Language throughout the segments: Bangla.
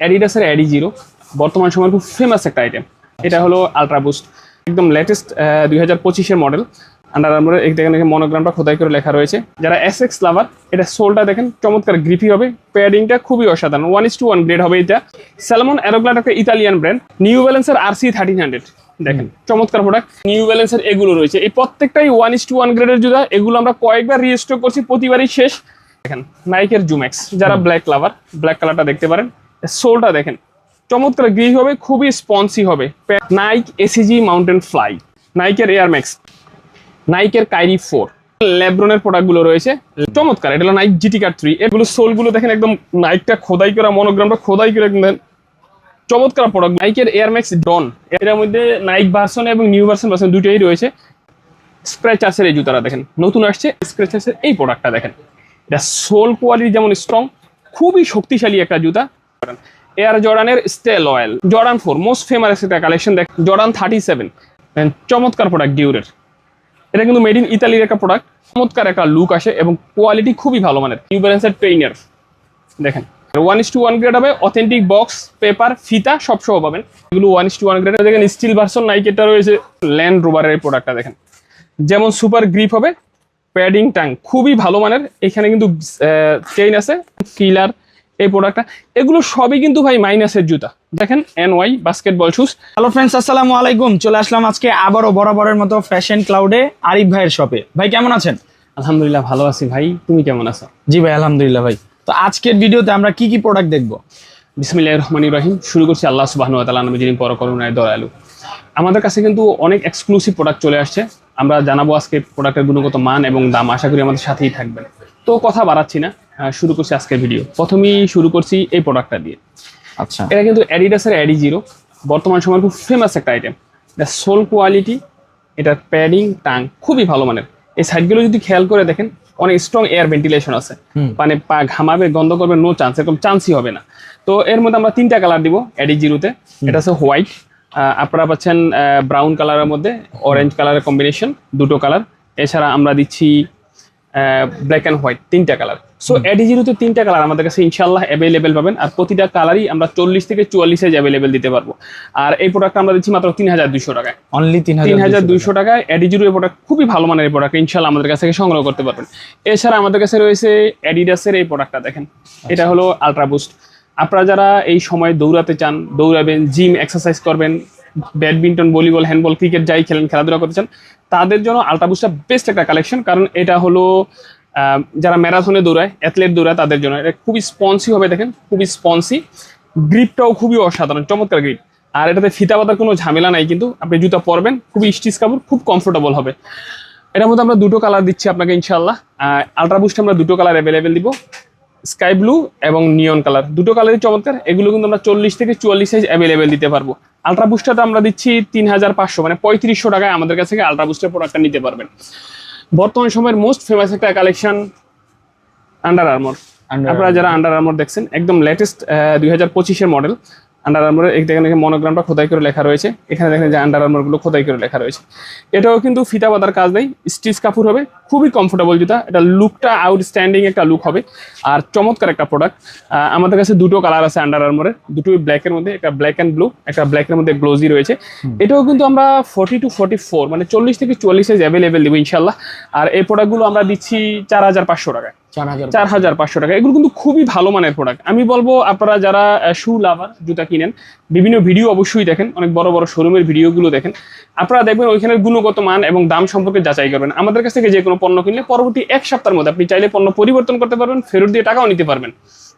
অ্যাডিডাসের অ্যাডি জিরো বর্তমান সময়ের খুব ফেমাস একটা আইটেম এটা হলো আলট্রা বুস্ট একদম লেটেস্ট দুই হাজার পঁচিশের মডেল আন্ডার আর্মারে দেখেন মনোগ্রামটা খোদাই করে লেখা রয়েছে। যারা এস এক্স লাভার এটা সোলটা দেখেন চমৎকার গ্রিপি হবে। প্যাডিংটা খুবই অসাধারণ। One is two one grade হবে এটা। স্যালমন অ্যারোগ্লাড একটা ইতালিয়ান ব্র্যান্ড নিউ ব্যালেন্সের আর সি থার্টিন হান্ড্রেড দেখেন চমৎকার প্রোডাক্ট নিউ ব্যালেন্সের এগুলো রয়েছে। এই প্রত্যেকটাই ওয়ান ইস টু ওয়ান গ্রেডের জুতা। এগুলো আমরা কয়েকবার রিস্টক করছি প্রতিবারই শেষ। দেখেন নাইকের জুম্যাক্স যারা ব্ল্যাক লাভার ব্ল্যাক কালারটা দেখতে পারেন। সোলটা দেখেন। চমৎকার গ্রিপ হবে, খুবই স্পন্সি হবে। নাইক এসিজি মাউন্টেন ফ্লাই নাইকের এয়ার ম্যাক্স নাইকের কাইরি ফোর ল্যাব্রনের প্রোডাক্টগুলো রয়েছে। চমৎকার, এটা হলো নাইক জিটি কার থ্রি এগুলো সোলগুলো দেখেন একদম নাইকটা খোদাই করা মনোগ্রামটা খোদাই করে চমৎকার প্রোডাক্ট নাইকের এয়ার ম্যাক্স ডন এর মধ্যে নাইক ভার্সন এবং নিউ ভার্সন ভার্সন দুটোই রয়েছে। স্ক্র্যাচার্সের এই জুতাটা দেখেন, নতুন আসছে। স্ক্র্যাচার্সের এই প্রোডাক্টটা দেখেন। এটা সোল কোয়ালিটি যেমন স্ট্রং খুবই শক্তিশালী একটা জুতা। এয়ার জর্ডানের stay loyal Jordan four most famous একটা কালেকশন দেখ জর্ডান থার্টি সেভেন চমৎকার প্রোডাক্ট ডিউরের এটা কিন্তু মেড ইন ইতালির একটা প্রোডাক্ট চমৎকার একটা লুক আসে এবং কোয়ালিটি খুবই ভালো মানের। নিউ ট্রেইনার দেখেন one is two one grade হবে অথেন্টিক বক্স পেপার ফিতা, সব সহ পাবেন। এগুলো one is two one grade দেখেন স্টিল ভার্সন নাইকেরটা রয়েছে ল্যান্ড রোভারের এই প্রোডাক্টটা দেখেন। যেমন সুপার গ্রিপ হবে প্যাডিং ট্যাঙ্ক খুবই ভালো মানের। এখানে কিন্তু চেইন আছে কিলার এই প্রোডাক্টটা এগুলো সবই কিন্তু ভাই মাইনাসের জুতা। দেখেন N Y basketball shoes hello friends আসসালামু আলাইকুম। চলে আসলাম আজকে আবারও বরাবরের মতো ফ্যাশন ক্লাউডে আরিফ ভাইয়ের শপে ভাই কেমন আছেন? আলহামদুলিল্লাহ ভালো আছি ভাই। তুমি কেমন আছো? জি ভাই আলহামদুলিল্লাহ ভাই। তো আজকের ভিডিওতে আমরা কি কি প্রোডাক্ট দেখব? বিসমিল্লাহ রহমান ইব্রাহিম শুরু করছি আল্লাহ সুবাহ তালা নবী যিনি পর করুণায় দয়ালু। আমাদের কাছে কিন্তু অনেক এক্সক্লুসিভ প্রোডাক্ট চলে আসছে। আমরা জানাব আজকে প্রোডাক্টের গুণগত মান এবং দাম। আশা করি আমাদের সাথেই থাকবেন। তো কথা বাড়াচ্ছি না। শুরু করছি আজকের ভিডিও প্রথমেই শুরু করছি এই প্রোডাক্টটা দিয়ে। আচ্ছা। এটা কিন্তু অ্যাডিডাসের অ্যাডি জিরো বর্তমান সময়ের খুব ফেমাস একটা আইটেম এটা সোল কোয়ালিটি এটার প্যাডিং টাং খুবই ভালো মানের। এই সাইডগুলো যদি খেয়াল করে দেখেন অনেক স্ট্রং এয়ার ভেন্টিলেশন আছে। মানে পা ঘামাবে গন্ধ করবে নো চান্স এরকম চান্সই হবে না। তো এর মধ্যে আমরা তিনটা কালার দিব অ্যাডি জিরোতে এটা হচ্ছে হোয়াইট আপনারা পাচ্ছেন ব্রাউন কালারের মধ্যে অরেঞ্জ কালারের কম্বিনেশন দুটো কালার এছাড়া আমরা দিচ্ছি ব্ল্যাক অ্যান্ড হোয়াইট তিনটা কালার সো অ্যাডি জিরোতে তিনটা কালার আমাদের কাছে ইনশাল্লাহ অ্যাভেলেবেল পাবেন। আর প্রতিটা কালারই আমরা চল্লিশ থেকে চুয়াল্লিশ সাইজ অ্যাভেলেবেল দিতে পারব। আর এই প্রোডাক্ট আমরা দিচ্ছি মাত্র তিন হাজার দুইশো টাকায়। অনলি তিন হাজার দুইশো টাকায়। অ্যাডিজিরো এই প্রোডাক্ট খুবই ভালো মানের এই প্রোডাক্ট ইনশাল্লাহ আমাদের কাছ থেকে সংগ্রহ করতে পারবেন। এছাড়া আমাদের কাছে রয়েছে অ্যাডিডাসের এই প্রোডাক্টটা দেখেন। এটা হলো আলট্রা বুস্ট আপনারা যারা এই সময় দৌড়াতে চান দৌড়াবেন জিম এক্সারসাইজ করবেন ব্যাডমিন্টন, ভলিবল, হ্যান্ডবল, ক্রিকেট যাই খেলেন, খেলাধুলা করতে তাদের জন্য আলট্রা বুস্টটা বেস্ট একটা কালেকশন কারণ এটা হলো যারা ম্যারাথনে দৌড়ায় অ্যাথলেট দৌড়ায় তাদের জন্য। এটা খুবই স্পন্সি হবে, দেখেন, খুবই স্পন্সি গ্রিপটাও খুবই অসাধারণ, চমৎকার গ্রিপ আর এটাতে ফিতা পাতার কোনো ঝামেলা নাই, কিন্তু আপনি জুতা পরবেন, খুবই স্টিচ কাপড়, খুব কমফোর্টেবল হবে। এটার মধ্যে আমরা দুটো কালার দিচ্ছি আপনাকে ইনশাল্লাহ আলট্রা বুস্টে আমরা দুটো কালার অ্যাভেলেবেল দিব। স্কাই ব্লু এবং নিয়ন কালার। দুটো কালারই চমৎকার। এগুলো কিন্তু আমরা চল্লিশ থেকে চুয়াল্লিশ সাইজ অ্যাভেলেবেল দিতে পারব। আলট্রা বুস্টারটা আমরা দিচ্ছি তিন হাজার পাঁচশো মানে পঁয়ত্রিশশো টাকায় আমাদের কাছে থেকে আলট্রা বুস্টার প্রোডাক্টটা নিতে পারবেন। বর্তমান সময়ের মোস্ট ফেমাস একটা কালেকশন আন্ডার আর্মর আপনারা যারা আন্ডার আর্মর দেখছেন একদম লেটেস্ট দুই হাজার পঁচিশের মডেল আন্ডার আর্মরের দেখেন মনোগ্রামটা খোদাই করে লেখা রয়েছে। এখানে দেখেন যে আন্ডার আর্মরগুলো খোদাই করে লেখা রয়েছে। এটাও কিন্তু ফিতা বাঁধার কাজ নেই স্টিচ কাপড় হবে খুবই কমফোর্টেবল জুতা। এটা লুকটা আউটস্ট্যান্ডিং একটা লুক হবে। আর চমৎকার একটা প্রোডাক্ট আমাদের কাছে দুটো কালার আছে আন্ডার আর্মরের দুটোই ব্ল্যাকের মধ্যে একটা ব্ল্যাক অ্যান্ড ব্লু একটা ব্ল্যাকের মধ্যে গ্লোজি রয়েছে। এটাও কিন্তু আমরা ফোর্টি টু ফোর্টি ফোর মানে চল্লিশ থেকে চুয়াল্লিশ সাইজ অ্যাভেলেবেল দেবো ইনশাল্লাহ আর এই প্রোডাক্টগুলো আমরা দিচ্ছি চার হাজার পাঁচশো টাকায়। চার হাজার পাঁচশো টাকা। এগুলো কিন্তু খুবই ভালো মানের প্রোডাক্ট আমি বলব আপনারা যারা শু লাভার জুতা কিনেন বিভিন্ন ভিডিও অবশ্যই দেখেন অনেক বড় বড় শোরুমের ভিডিওগুলো দেখেন। আপনারা দেখবেন ওইখানের গুণগত মান এবং দাম সম্পর্কে যাচাই করবেন। আমাদের কাছ থেকে যে কোনো পণ্য কিনলে পরবর্তী এক সপ্তাহের মধ্যে আপনি চাইলে পণ্য পরিবর্তন করতে পারবেন ফেরত দিয়ে টাকাও নিতে পারবেন।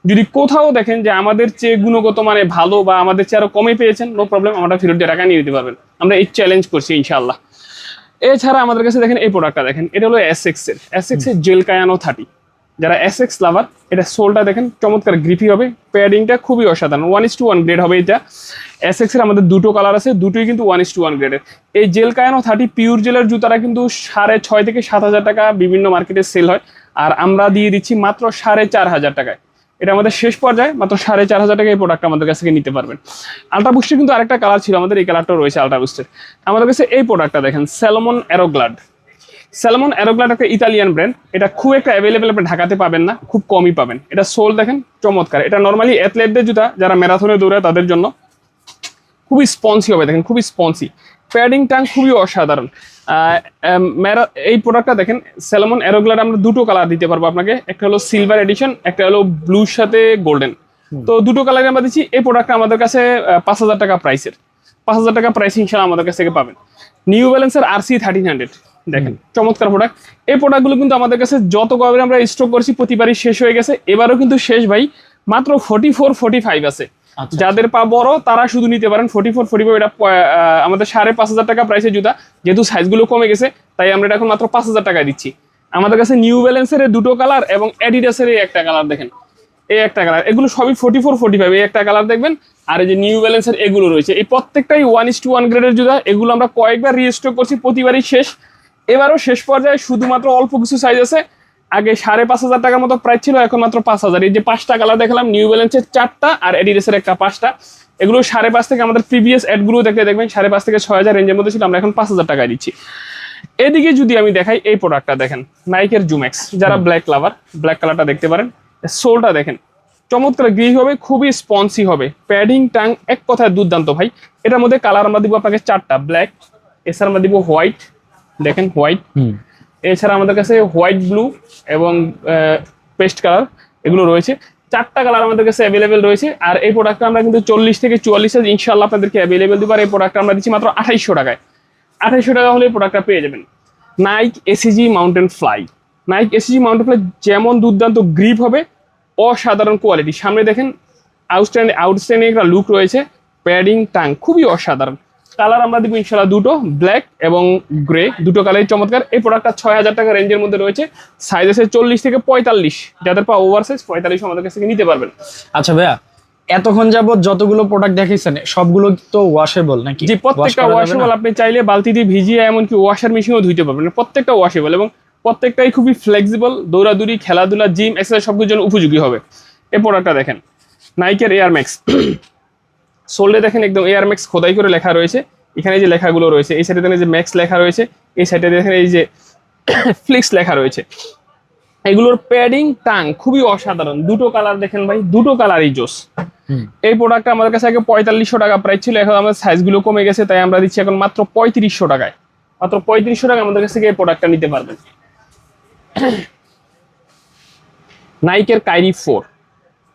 যদি কোথাও দেখেন যে আমাদের চেয়ে গুণগত মানে ভালো বা আমাদের চেয়ে আরও কমে পেয়েছেন নো প্রবলেম আমরা ফেরত দিয়ে টাকা নিয়ে নিতে পারবেন। আমরা এই চ্যালেঞ্জ করছি ইনশাআল্লাহ। এছাড়া আমাদের কাছে দেখেন এই প্রোডাক্টটা দেখেন এটা হলো এস এক্সের। এস এক্সের জেল কায়ানো থার্টি যারা এস এক্স লাভার এটা সোলটা দেখেন, চমৎকার গ্রিপি হবে প্যাডিংটা খুবই অসাধারণ one is two one grade হবে এটা। এস এক্সের আমাদের দুটো কালার আছে, দুটোই কিন্তু ওয়ান ইস টু ওয়ান গ্রেডের এই জেল কায়ানো থার্টি পিওর জেলের জুতারা কিন্তু সাড়ে ছয় থেকে সাত হাজার টাকা বিভিন্ন মার্কেটে সেল হয়। আর আমরা দিয়ে দিচ্ছি মাত্র সাড়ে চার হাজার টাকায়। এটা আমাদের শেষ পর্যায়ে, মাত্র সাড়ে চার হাজার টাকা এই প্রোডাক্ট আমাদের কাছ থেকে নিতে পারবেন। আলট্রা বুস্টের কিন্তু আরেকটা কালার ছিল আমাদের, এই কালারটা রয়েছে আলট্রা বুস্টের আমাদের কাছে এই প্রোডাক্টটা দেখেন স্যালমন অ্যারোগ্লাড স্যালমন অ্যারোগ্লাড একটা ইতালিয়ান ব্র্যান্ড এটা খুব একটা অ্যাভেলেবেল আপনি ঢাকাতে পাবেন না খুব কমই পাবেন। এটা সোল দেখেন চমৎকার। এটা নর্মালি অ্যাথলেটদের জুতা যারা ম্যারাথনে দৌড়ায় তাদের জন্য। খুবই স্পঞ্জি হবে দেখেন খুবই স্পঞ্জি প্যাডিং টাং খুবই অসাধারণ। ম্যারা এই প্রোডাক্টটা দেখেন স্যালমন অ্যারোগ্লাড আমরা দুটো কালার দিতে পারব আপনাকে। একটা হলো সিলভার এডিশন একটা হলো ব্লুর সাথে গোল্ডেন তো দুটো কালার আমরা দিচ্ছি। এই প্রোডাক্টটা আমাদের কাছে পাঁচ হাজার টাকা প্রাইসের পাঁচ হাজার টাকা প্রাইস ইনশাল্লাহ আমাদের কাছ থেকে পাবেন। নিউ ব্যালেন্সের আর সি থার্টিন হান্ড্রেড দেখেন চমৎকার প্রোডাক্ট এই প্রোডাক্টগুলো কিন্তু আমাদের কাছে যত কবে আমরা স্টক করছি প্রতিবারই শেষ হয়ে গেছে। এবারও কিন্তু শেষ ভাই মাত্র ফোর্টি ফোর ফোর্টি ফাইভ আছে। আচ্ছা। যাদের পা বড় তারা শুধু নিতে পারেন ফোর্টি ফোর ফোর্টি ফাইভ এটা আমাদের সাড়ে পাঁচ হাজার টাকা প্রাইসের জুতা। যেহেতু সাইজগুলো কমে গেছে তাই আমরা এটা এখন মাত্র পাঁচ হাজার টাকায় দিচ্ছি। আমাদের কাছে নিউ ব্যালেন্সের দুটো কালার এবং অ্যাডিডাসের এই একটা কালার দেখেন। এই একটা কালার এগুলো সবই ফোর্টি ফোর ফোর্টি ফাইভ এই একটা কালার দেখবেন। আর এই যে নিউ ব্যালেন্সের এগুলো রয়েছে। এই প্রত্যেকটাই ওয়ান ইস টু ওয়ান গ্রেডের জুতা। এগুলো আমরা কয়েকবার রিস্টক করছি প্রতিবারই শেষ। এবারও শেষ পর্যায়ে শুধুমাত্র অল্প কিছু সাইজ আছে। আগে সাড়ে পাঁচ হাজার টাকার মতো প্রাইস ছিল, এখন মাত্র পাঁচ হাজার। এই যে পাঁচটা কালার দেখলাম নিউ ব্যালেন্সের চারটা আর এডিডাসের একটা পাঁচটা। এগুলো সাড়ে পাঁচ থেকে আমাদের প্রিভিয়াস অ্যাডগুলো দেখতে দেখবেন, সাড়ে পাঁচ থেকে ছয় হাজার রেঞ্জের মধ্যে ছিল, আমরা এখন পাঁচ হাজার টাকায় দিচ্ছি। এদিকে যদি আমি দেখাই এই প্রোডাক্টটা দেখেন নাইকের জুম্যাক্স যারা ব্ল্যাক লাভার ব্ল্যাক কালারটা দেখতে পারেন সোলটা দেখেন। চমৎকার গ্রিজ হবে, খুবই স্পন্সি হবে। প্যাডিং টাং এক কথায় দুর্দান্ত ভাই। এটার মধ্যে কালার আমরা দিব আপনাকে চারটা ব্ল্যাক এছাড়া আমরা দিব হোয়াইট দেখেন হোয়াইট এছাড়া আমাদের কাছে হোয়াইট ব্লু এবং পেস্ট কালার এগুলো রয়েছে। চারটা কালার আমাদের কাছে অ্যাভেলেবেল রয়েছে। আর এই প্রোডাক্টটা আমরা কিন্তু চল্লিশ থেকে চুয়াল্লিশ সাইজ ইনশাল্লাহ আপনাদেরকে অ্যাভেলেবেল দিব। আর এই প্রোডাক্টটা আমরা দিচ্ছি মাত্র আঠাইশশো টাকায়। আঠাইশশো টাকা হলে এই প্রোডাক্টটা পেয়ে যাবেন। Nike ACG mountain fly Nike ACG mountain fly যেমন দুর্দান্ত গ্রিপ হবে অসাধারণ কোয়ালিটি সামনে দেখেন আউটস্ট্যান্ডিং আউটস্ট্যান্ডিং একটা লুক রয়েছে। প্যাডিং টাং খুবই অসাধারণ। কালার আমরা দিব ইনশাল্লাহ দুটো ব্ল্যাক এবং গ্রে দুটো কালারই চমৎকার। এই প্রোডাক্টটা ছয় হাজার টাকা রেঞ্জের মধ্যে রয়েছে। সাইজ আছে চল্লিশ থেকে পঁয়তাল্লিশ। যাদের পা ওভার সাইজ পঁয়তাল্লিশ আমাদের কাছ থেকে নিতে পারবেন। আচ্ছা ভাইয়া এতক্ষণ যাবত যতগুলো প্রোডাক্ট দেখাইছেন সবগুলো তো ওয়াশেবল নাকি? প্রত্যেকটা ওয়াশেবল আপনি চাইলে বালতি দিয়ে ভিজিয়ে এমনকি ওয়াশার মেশিনও ধুইতে পারবেন। প্রত্যেকটা ওয়াশেবল এবং প্রত্যেকটাই খুবই ফ্লেক্সিবল দৌড়াদৌড়ি খেলাধুলা জিম এক্সারসাইজ সবকিছুর জন্য উপযোগী হবে। এই প্রোডাক্টটা দেখেন। নাইকের এয়ার ম্যাক্স সোল্ডে দেখেন একদম এয়ার ম্যাক্স খোদাই করে লেখা রয়েছে। এখানে যে লেখাগুলো রয়েছে এই সাইডে দেখেন যে ম্যাক্স লেখা রয়েছে এই সাইডে দেখেন এই যে ফ্লিক্স লেখা রয়েছে। এগুলোর প্যাডিং টাং খুবই অসাধারণ। দুটো কালার দেখেন ভাই দুটো কালারই জোস। এই প্রোডাক্টটা আমাদের কাছে আগে পঁয়তাল্লিশশো টাকা প্রাইস ছিল এখন আমাদের সাইজগুলো কমে গেছে তাই আমরা দিচ্ছি এখন মাত্র পঁয়ত্রিশশো টাকায়। মাত্র পঁয়ত্রিশশো টাকা আমাদের কাছ থেকে এই প্রোডাক্টটা নিতে পারবেন। নাইকের কাইরি ফোর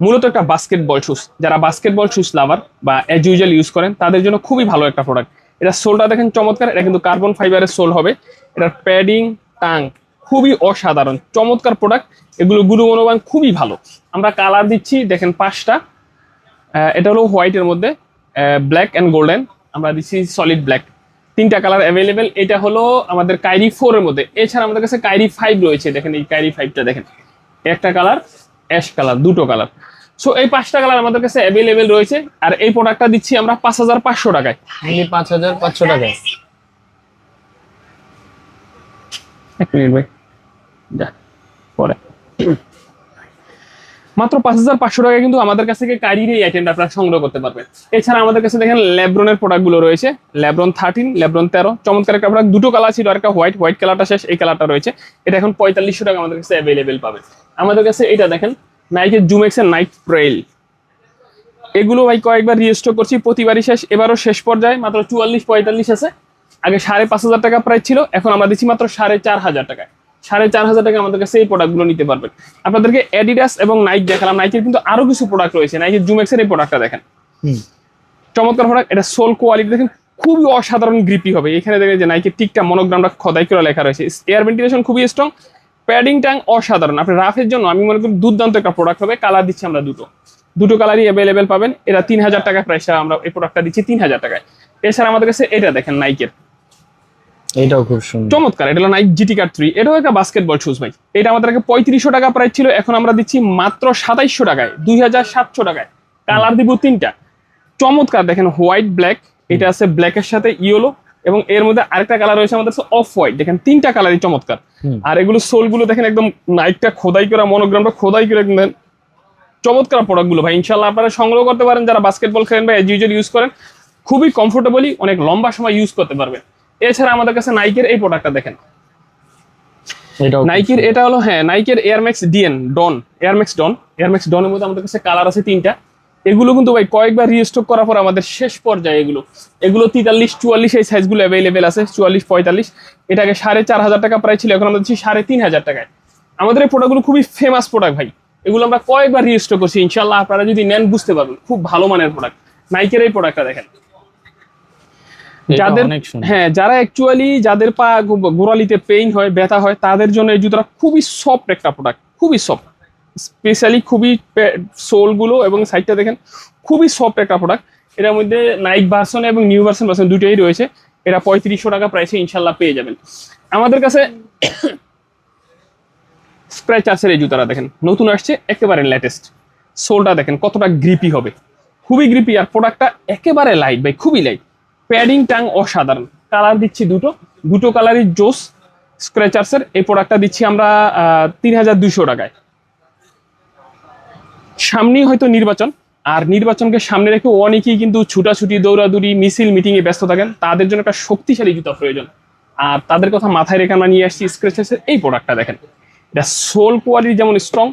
মূলত একটা বাস্কেটবল শুজ যারা বাস্কেটবল শুজ লাভার বা অ্যাজ ইউজুয়াল ইউজ করেন, তাদের জন্য খুবই ভালো একটা প্রোডাক্ট এটা সোলটা দেখেন চমৎকার, এটা কিন্তু কার্বন ফাইবারের সোল হবে এটার প্যাডিং টাং খুবই অসাধারণ, চমৎকার প্রোডাক্ট এগুলো গুণমান খুবই ভালো। আমরা কালার দিচ্ছি, দেখেন পাঁচটা। এটা হলো হোয়াইটের মধ্যে ব্ল্যাক অ্যান্ড গোল্ডেন আমরা দিচ্ছি সলিড ব্ল্যাক তিনটা কালার অ্যাভেলেবেল এটা হলো আমাদের কাইরি ফোর এর মধ্যে। এছাড়া আমাদের কাছে কাইরি ফাইভ রয়েছে। দেখেন এই কাইরি ফাইভটা দেখেন। একটা কালার অ্যাশ কালার দুটো কালার সো এই পাঁচটা কালার আমাদের কাছে অ্যাভেলেবেল রয়েছে আর এই প্রোডাক্টটা দিচ্ছি আমরা পাঁচ হাজার পাঁচশো টাকায়। পাঁচ হাজার পাঁচশো টাকায়? এক মিনিট ভাই। যা পরে। মাত্র পাঁচ হাজার পাঁচশো টাকা কিন্তু আমাদের কাছ থেকে কারির এই আইটেমটা আপনারা সংগ্রহ করতে পারবেন। এছাড়া আমাদের কাছে দেখেন ল্যাব্রনের প্রোডাক্টগুলো রয়েছে ল্যাব্রন থার্টিন ল্যাব্রন তেরো। চমৎকার একটা প্রোডাক্ট দুটো কালার ছিল আর একটা হোয়াইট হোয়াইট কালারটা শেষ এই কালারটা রয়েছে। এটা এখন পঁয়তাল্লিশশো টাকা আমাদের কাছে অ্যাভেলেবেল পাবেন। আমাদের কাছে এটা দেখেন নাইকের জুমেক্সের নাইট ট্রেইল এগুলো ভাই কয়েকবার রিস্টক করছি প্রতিবারই শেষ এবারও শেষ পর্যায়ে মাত্র চুয়াল্লিশ পঁয়তাল্লিশ আছে। আগে সাড়ে পাঁচ হাজার টাকা প্রাইস ছিল এখন আমরা দিচ্ছি মাত্র সাড়ে চার হাজার টাকায়। সাড়ে চার হাজার টাকা আমাদের কাছে এই প্রোডাক্টগুলো নিতে পারবেন। আপনাদেরকে অ্যাডিডাস এবং নাইক দেখালাম নাইকের কিন্তু আরও কিছু প্রোডাক্ট রয়েছে। নাইকের জুমেক্সের এই প্রোডাক্টটা দেখেন। হুম। চমৎকার প্রোডাক্ট এটা সোল কোয়ালিটি দেখেন খুবই অসাধারণ গ্রিপি হবে। এখানে দেখেন যে নাইকের টিকটা মনোগ্রামটা খোদাই করে লেখা রয়েছে। এয়ার ভেন্টিলেশন খুবই স্ট্রং প্যাডিং ট্যাং অসাধারণ। আপনি রাফের জন্য আমি মনে করি দুর্দান্ত একটা প্রোডাক্ট হবে কালার দিচ্ছি আমরা দুটো। দুটো কালারই অ্যাভেলেবেল পাবেন। এটা তিন হাজার টাকা প্রাইসটা আমরা এই প্রোডাক্টটা দিচ্ছি তিন হাজার টাকায়। এছাড়া আমাদের কাছে এটা দেখেন নাইকের এটাও খুব সুন্দর। চমৎকার এটা হলো নাইক জিটি কার থ্রি এটাও একটা বাস্কেটবল শুজ ভাই। এটা আমাদের আগে পঁয়ত্রিশশো টাকা প্রাইস ছিল এখন আমরা দিচ্ছি মাত্র সাতাইশশো টাকায় দুই হাজার সাতশো টাকায়। কালার দিব তিনটা। চমৎকার দেখেন হোয়াইট ব্ল্যাক এটা আছে ব্ল্যাকের সাথে ইয়েলো এবং এর মধ্যে আরেকটা কালার রয়েছে আমাদের অফ হোয়াইট দেখেন তিনটা কালারই চমৎকার। আর এগুলো সোলগুলো দেখেন একদম নাইকটা খোদাই করা মনোগ্রামটা খোদাই করে একদম চমৎকার প্রোডাক্টগুলো ভাই। ইনশাল্লাহ আপনারা সংগ্রহ করতে পারেন যারা বাস্কেটবল খেলেন বা এজ ইউজুয়াল ইউজ করেন খুবই কমফোর্টেবলি অনেক লম্বা সময় ইউজ করতে পারবেন এছাড়া আমাদের কাছে নাইকের এই প্রোডাক্টটা দেখেন। নাইকের এটা হলো হ্যাঁ নাইকের Air Max DN Dn Air Max Dn Air Max ডনের মধ্যে আমাদের কাছে কালার আছে তিনটা। এগুলো কিন্তু ভাই কয়েকবার রিস্টক করার পর আমাদের শেষ পর্যায়ে এগুলো। এগুলো তেতাল্লিশ চুয়াল্লিশ এই সাইজগুলো অ্যাভেলেবেল আছে চুয়াল্লিশ পঁয়তাল্লিশ। এটাকে সাড়ে চার হাজার টাকা প্রায় ছিল এখন আমরা দিচ্ছি সাড়ে তিন হাজার টাকায়। আমাদের এই প্রোডাক্টগুলো খুবই ফেমাস প্রোডাক্ট ভাই। এগুলো আমরা কয়েকবার রিস্টক করছি ইনশাল্লাহ আপনারা যদি নেন বুঝতে পারবেন খুব ভালো মানের প্রোডাক্ট নাইকের এই প্রোডাক্টটা দেখেন। যাদের হ্যাঁ যারা অ্যাকচুয়ালি যাদের পা গোড়ালিতে পেইন হয় ব্যথা হয় তাদের জন্য এই জুতোটা খুবই সফট একটা প্রোডাক্ট খুবই সফট স্পেশালি খুবই সোলগুলো এবং সাইডটা দেখেন, খুবই সফট একটা প্রোডাক্ট এটার মধ্যে নাইক ভার্সন এবং নিউ ভার্সন ভার্সন দুটোই রয়েছে। এটা পঁয়ত্রিশশো টাকা প্রাইসে ইনশাল্লাহ পেয়ে যাবেন। আমাদের কাছে স্ক্র্যাচার্সের এই জুতাটা, দেখেন। নতুন আসছে, একেবারে লেটেস্ট সোলটা দেখেন, কতটা গ্রিপি হবে। খুবই গ্রিপি আর প্রোডাক্টটা একেবারে লাইট ভাই, খুবই লাইট প্যাডিং টাং অসাধারণ। কালার দিচ্ছি দুটো। দুটো কালারই জোস স্ক্র্যাচার্সের এই প্রোডাক্টটা দিচ্ছি আমরা তিন হাজার দুইশো টাকায়। সামনেই হয়তো নির্বাচন। আর নির্বাচনকে সামনে রেখে অনেকেই কিন্তু ছুটাছুটি, দৌড়াদৌড়ি, মিছিল, মিটিং এ ব্যস্ত থাকেন। তাদের জন্য একটা শক্তিশালী জুতা প্রয়োজন। আর তাদের কথা মাথায় রেখে আমরা নিয়ে আসছি স্ক্র্যাচার্সের এই প্রোডাক্টটা দেখেন। এটা সোল কোয়ালিটি যেমন স্ট্রং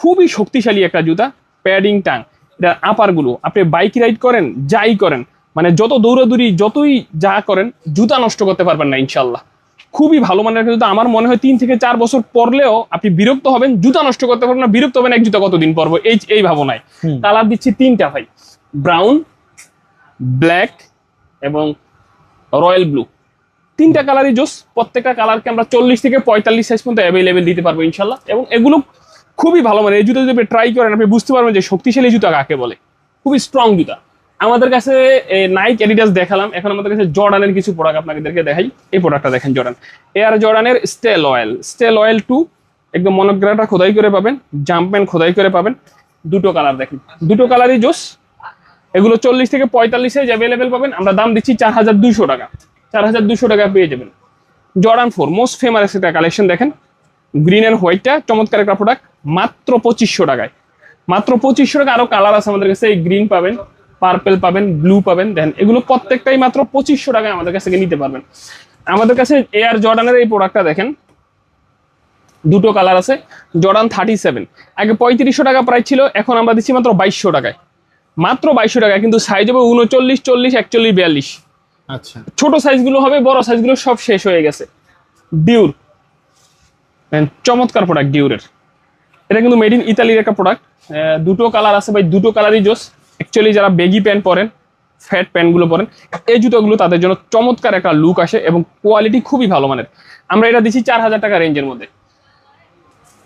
খুবই শক্তিশালী একটা জুতা প্যাডিং টাং এটা আপারগুলো আপনি বাইক রাইড করেন, যাই করেন মানে যত দৌড়াদৌড়ি, যতই যা করেন, জুতা নষ্ট করতে পারবেন না ইনশাল্লাহ খুবই ভালো মানের জুতা আমার মনে হয় তিন থেকে চার বছর পরলেও আপনি বিরক্ত হবেন জুতা নষ্ট করতে পারবেন না বিরক্ত হবেন এক জুতা কতদিন পরবো এই এই ভাবনায়। কালার দিচ্ছি তিনটা ভাই ব্রাউন ব্ল্যাক এবং রয়্যাল ব্লু। তিনটা কালারই জোস প্রত্যেকটা কালারকে আমরা চল্লিশ থেকে পঁয়তাল্লিশ সাইজ পর্যন্ত অ্যাভেলেবেল দিতে পারব ইনশাল্লাহ। এবং এগুলো খুবই ভালো মানে এই জুতো যদি আপনি ট্রাই করেন আপনি বুঝতে পারবেন যে শক্তিশালী জুতা কাকে বলে। খুবই স্ট্রং জুতা। আমাদের কাছে নাইক এডিডাস দেখালাম। এখন আমাদের কাছে জর্ডানের কিছু প্রোডাক্ট আপনাদেরকে দেখাই। এই প্রোডাক্টটা দেখেন জর্ডান এয়ার জর্ডানের stay loyal stay loyal two একদম মনোগ্রাটা খোদাই করে পাবেন জাম্পম্যান খোদাই করে পাবেন। দুটো কালার দেখেন। দুটো কালারই জোস। এগুলো চল্লিশ থেকে পঁয়তাল্লিশ অ্যাভেলেবেল পাবেন। আমরা দাম দিচ্ছি চার হাজার দুইশো টাকা। চার হাজার দুশো টাকা পেয়ে যাবেন। জর্ডান ফোর মোস্ট ফেমাস একটা কালেকশন দেখেন। গ্রিন অ্যান্ড হোয়াইটটা চমৎকার একটা প্রোডাক্ট মাত্র পঁচিশশো টাকায়। মাত্র পঁচিশশো টাকা আরও কালার আছে আমাদের কাছে, এই গ্রিন পাবেন। পার্পেল পাবেন ব্লু পাবেন। দেন এগুলো প্রত্যেকটাই মাত্র পঁচিশশো টাকায় আমাদের কাছ থেকে নিতে পারবেন। আমাদের কাছে এয়ার জর্ডানের এই প্রোডাক্টটা দেখেন দুটো কালার আছে জর্ডান থার্টি সেভেন আগে পঁয়ত্রিশশো টাকা প্রাইস ছিল এখন আমরা দিচ্ছি মাত্র বাইশশো টাকায়। মাত্র বাইশশো টাকায় কিন্তু সাইজ হবে উনচল্লিশ চল্লিশ একচল্লিশ বিয়াল্লিশ। আচ্ছা। ছোট সাইজগুলো হবে বড় সাইজগুলো সব শেষ হয়ে গেছে। ডিউর চমৎকার প্রোডাক্ট ডিউরের এটা কিন্তু মেড ইন ইতালির একটা প্রোডাক্ট দুটো কালার আছে ভাই দুটো কালারই জোস অ্যাকচুয়ালি যারা বেগি প্যান্ট পরেন ফ্যাট প্যান্টগুলো পরেন, এই জুতোগুলো তাদের জন্য চমৎকার একটা লুক আসে এবং কোয়ালিটি খুবই ভালো মানের। আমরা এটা দিচ্ছি চার হাজার টাকা রেঞ্জের মধ্যে।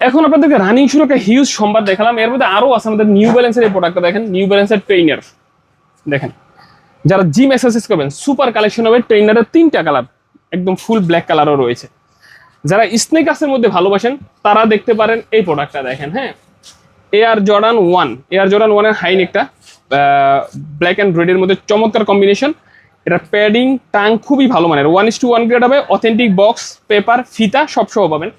এখন আপনাদেরকে রানিং শুরু একটা হিউজ সম্বাদ দেখালাম। এর মধ্যে আরও আছে আমাদের নিউ ব্যালেন্সের এই প্রোডাক্টটা দেখেন। নিউ ব্যালেন্সের ট্রেইনার দেখেন। যারা জিম এক্সারসাইজ করবেন সুপার কালেকশন হবে ট্রেইনারের তিনটা কালার একদম ফুল ব্ল্যাক কালারও রয়েছে। যারা স্নেকার্সের মধ্যে ভালোবাসেন, তারা দেখতে পারেন এই প্রোডাক্টটা দেখেন হ্যাঁ? Air Jordan one air Jordan ওয়ানের হাইন একটা ব্ল্যাক অ্যান্ড রেডের মধ্যে চমৎকার কম্বিনেশন এটা প্যাডিং টাং খুবই ভালো মানের। One is two one grade হবে অথেন্টিক বক্স পেপার ফিতা সব সহ পাবেন।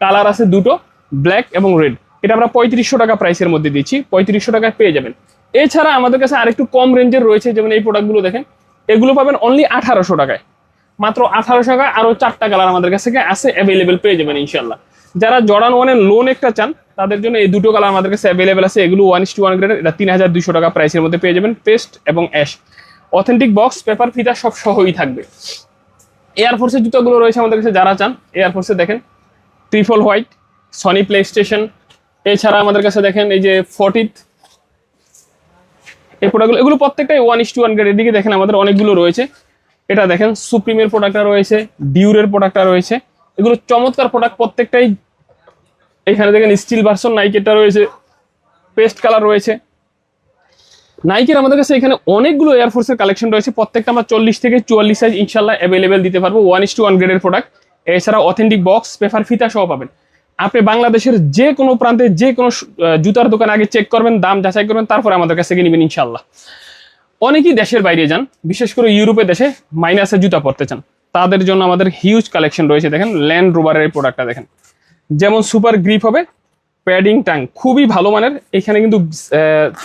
কালার আছে দুটো ব্ল্যাক এবং রেড এটা আমরা পঁয়ত্রিশশো টাকা প্রাইসের মধ্যে দিচ্ছি, পঁয়ত্রিশশো টাকায় পেয়ে যাবেন। এছাড়া আমাদের কাছে আরেকটু কম রেঞ্জের রয়েছে, যেমন এই প্রোডাক্টগুলো দেখেন, এগুলো পাবেন অনলি আঠারোশো টাকায়। মাত্র আঠারোশো টাকা আরও চারটা কালার আমাদের কাছে থেকে আছে অ্যাভেলেবেল পেয়ে যাবেন ইনশাল্লাহ যারা জর্ডান ওয়ানের লোন একটা চান, তাদের জন্য এই দুটো কালার আমাদের কাছে অ্যাভেলেবেল আছে। এগুলো ওয়ান ইস টু ওয়ান গ্রেডের এটা তিন হাজার দুশো টাকা প্রাইসের মধ্যে পেয়ে যাবেন পেস্ট এবং অ্যাশ অথেন্টিক বক্স পেপার ফিতা সব সহই থাকবে। এয়ারফোর্সের জুতোগুলো রয়েছে আমাদের কাছে, যারা চান এয়ারফোর্সে দেখেন। Triple white Sony PlayStation এছাড়া আমাদের কাছে দেখেন এই যে ফর্টিথ এই প্রোডাক্টগুলো এগুলো প্রত্যেকটাই one is two one grade এদিকে দেখেন আমাদের অনেকগুলো রয়েছে। এটা দেখেন সুপ্রিমের প্রোডাক্টটা রয়েছে ডিউরের প্রোডাক্টটা রয়েছে। এগুলো চমৎকার প্রোডাক্ট প্রত্যেকটাই এখানে দেখেন স্টিল ভার্সন নাইকেরটা রয়েছে পেস্ট কালার রয়েছে। নাইকের আমাদের কাছে এখানে অনেকগুলো এয়ারফোর্সের কালেকশন রয়েছে, প্রত্যেকটা আমরা চল্লিশ থেকে চুয়াল্লিশ সাইজ ইনশাল্লাহ অ্যাভেলেবেল দিতে পারব ওয়ান ইস টু ওয়ান গ্রেডের প্রোডাক্ট এছাড়া অথেন্টিক বক্স পেপার ফিতা সহ পাবেন। আপনি বাংলাদেশের যে কোনো প্রান্তে যে কোনো জুতার দোকান আগে চেক করবেন, দাম যাচাই করবেন, তারপরে আমাদের কাছ থেকে নেবেন ইনশাল্লাহ। অনেকেই দেশের বাইরে যান, বিশেষ করে ইউরোপের দেশে মাইনাসে জুতা পরতে চান। তাদের জন্য আমাদের হিউজ কালেকশন রয়েছে, দেখেন ল্যান্ড রোভারের প্রোডাক্টটা দেখেন। যেমন সুপার গ্রিপ হবে, প্যাডিং টাং, খুবই ভালো মানের। এখানে কিন্তু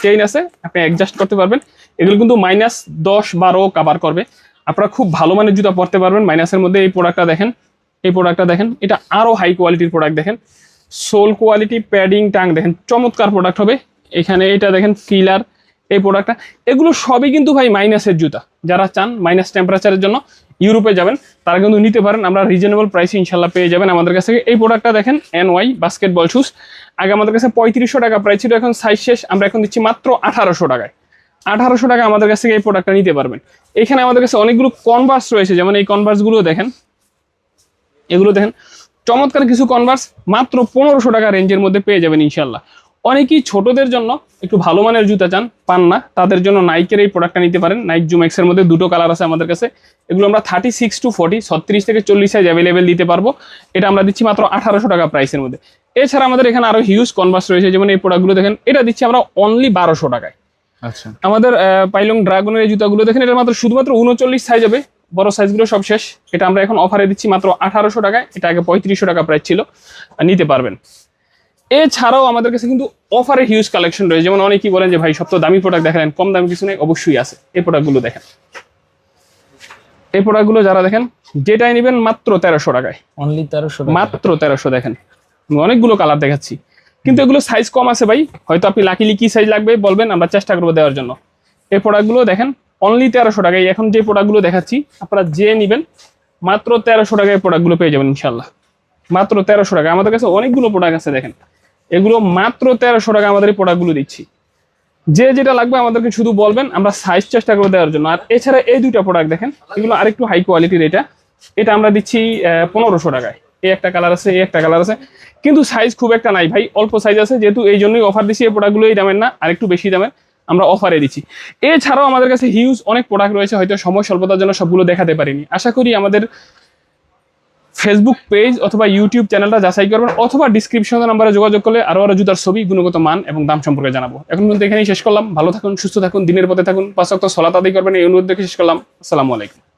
চেইন আছে, আপনি অ্যাডজাস্ট করতে পারবেন। এগুলো কিন্তু মাইনাস দশ বারো কাভার করবে। আপনারা খুব ভালো মানের জুতা পরতে পারবেন। মাইনাসের মধ্যে এই প্রোডাক্টটা দেখেন, এই প্রোডাক্টটা দেখেন। এটা আরও হাই কোয়ালিটির প্রোডাক্ট দেখেন। সোল কোয়ালিটি প্যাডিং টাং দেখেন, চমৎকার প্রোডাক্ট হবে। এখানে এটা দেখেন ফিলার এই প্রোডাক্টটা এগুলো সবই কিন্তু ভাই মাইনাসের জুতা। যারা চান মাইনাস টেম্পারেচারের জন্য ইউরোপে যাবেন, তারা কিন্তু নিতে পারেন। আমরা রিজনেবল প্রাইসে ইনশাল্লাহ পেয়ে যাবেন আমাদের কাছ থেকে। এই প্রোডাক্টটা দেখেন এন ওয়াই বাস্কেটবল শুজ আগে আমাদের কাছে পঁয়ত্রিশশো টাকা প্রাইস ছিল, এখন সাইজ শেষ। আমরা এখন দিচ্ছি মাত্র আঠারোশো টাকায়। আঠারোশো টাকা আমাদের কাছ থেকে এই প্রোডাক্টটা নিতে পারবেন। এখানে আমাদের কাছে অনেকগুলো কনভার্স রয়েছে। যেমন এই কনভার্সগুলো দেখেন। এগুলো দেখেন, চমৎকার কিছু কনভার্স মাত্র পনেরোশো টাকা রেঞ্জের মধ্যে পেয়ে যাবেন ইনশাল্লাহ অনেকেই ছোটদের জন্য একটু ভালো মানের জুতা চান পান না। তাদের জন্য নাইকের এই প্রোডাক্টটা নিতে পারেন। নাইক জুমেক্সের মধ্যে দুটো কালার আছে আমাদের কাছে। এগুলো আমরা থার্টি সিক্স টু ফোর্টি ছত্রিশ থেকে চল্লিশ সাইজ অ্যাভেলেবেল দিতে পারব। এটা আমরা দিচ্ছি মাত্র আঠারোশো টাকা প্রাইসের মধ্যে। এছাড়া আমাদের এখানে আরও হিউজ কনভার্স রয়েছে। যেমন এই প্রোডাক্টগুলো দেখেন এটা দিচ্ছি আমরা অনলি বারোশো টাকায়। আচ্ছা। আমাদের পাইলং ড্রাগনের এই জুতাগুলো দেখেন এটা মাত্র শুধুমাত্র উনচল্লিশ সাইজ হবে। বড় সাইজগুলো সব শেষ। এটা আমরা এখন অফারে দিচ্ছি মাত্র আঠারোশো টাকায়। এটা আগে পঁয়ত্রিশশো টাকা প্রাইস ছিল। নিতে পারবেন। এছাড়াও আমাদের কাছে কিন্তু অফারের হিউজ কালেকশন রয়েছে। যেমন অনেকেই বলেন যে ভাই সব তো দামি প্রোডাক্ট দেখালেন কম দামি কিছু নেই। অবশ্যই আছে। এই প্রোডাক্টগুলো দেখেন। এই প্রোডাক্টগুলো যারা দেখেন যেটাই নেবেন মাত্র তেরোশো টাকায়। অনলি তেরোশো মাত্র তেরোশো দেখেন। আমি অনেকগুলো কালার দেখাচ্ছি। কিন্তু এগুলো সাইজ কম আছে ভাই। হয়তো আপনি লাকিলি কি সাইজ লাগবে বলবেন আমরা চেষ্টা করব দেওয়ার জন্য। এই প্রোডাক্টগুলো দেখেন অনলি তেরোশো টাকায়। এখন যে প্রোডাক্টগুলো দেখাচ্ছি আপনারা যে নেবেন মাত্র তেরোশো টাকায় প্রোডাক্টগুলো পেয়ে যাবেন ইনশাল্লাহ মাত্র তেরোশো টাকা আমাদের কাছে অনেকগুলো প্রোডাক্ট আছে দেখেন। এগুলো মাত্র তেরোশো টাকা আমাদের এই প্রোডাক্টগুলো দিচ্ছি। যে যেটা লাগবে আমাদেরকে শুধু বলবেন, আমরা সাইজ চেষ্টা করে দেওয়ার জন্য। আর এছাড়া এই দুইটা প্রোডাক্ট দেখেন, এগুলো আরেকটু হাই কোয়ালিটির এটা এটা আমরা দিচ্ছি পনেরোশো টাকায়। এই একটা কালার আছে, এই একটা কালার আছে। কিন্তু সাইজ খুব একটা নাই ভাই, অল্প সাইজ আছে, যেহেতু এই জন্যই অফার দিচ্ছি এই প্রোডাক্টগুলো এই দামের না আর একটু বেশি দামের। আমরা অফারে দিচ্ছি। এছাড়াও আমাদের কাছে হিউজ অনেক প্রোডাক্ট রয়েছে, হয়তো সময় স্বল্পতার জন্য সবগুলো দেখাতে পারিনি। আশা করি আমাদের ফেসবুক পেজ অথবা ইউটিউব চ্যানেলটা যাচাই করবেন, অথবা ডিসক্রিপশন নাম্বারে যোগাযোগ করলে আরও আরও জুতার ছবি, গুণগত মান এবং দাম সম্পর্কে জানাব। এখন পর্যন্ত এখানেই শেষ করলাম। ভালো থাকুন, সুস্থ থাকুন, দিনের পথে থাকুন। পাঁচ সলাতাদি করবেন। এই অনুরোধ দেখে শেষ করলাম। আসসালামু আলাইকুম।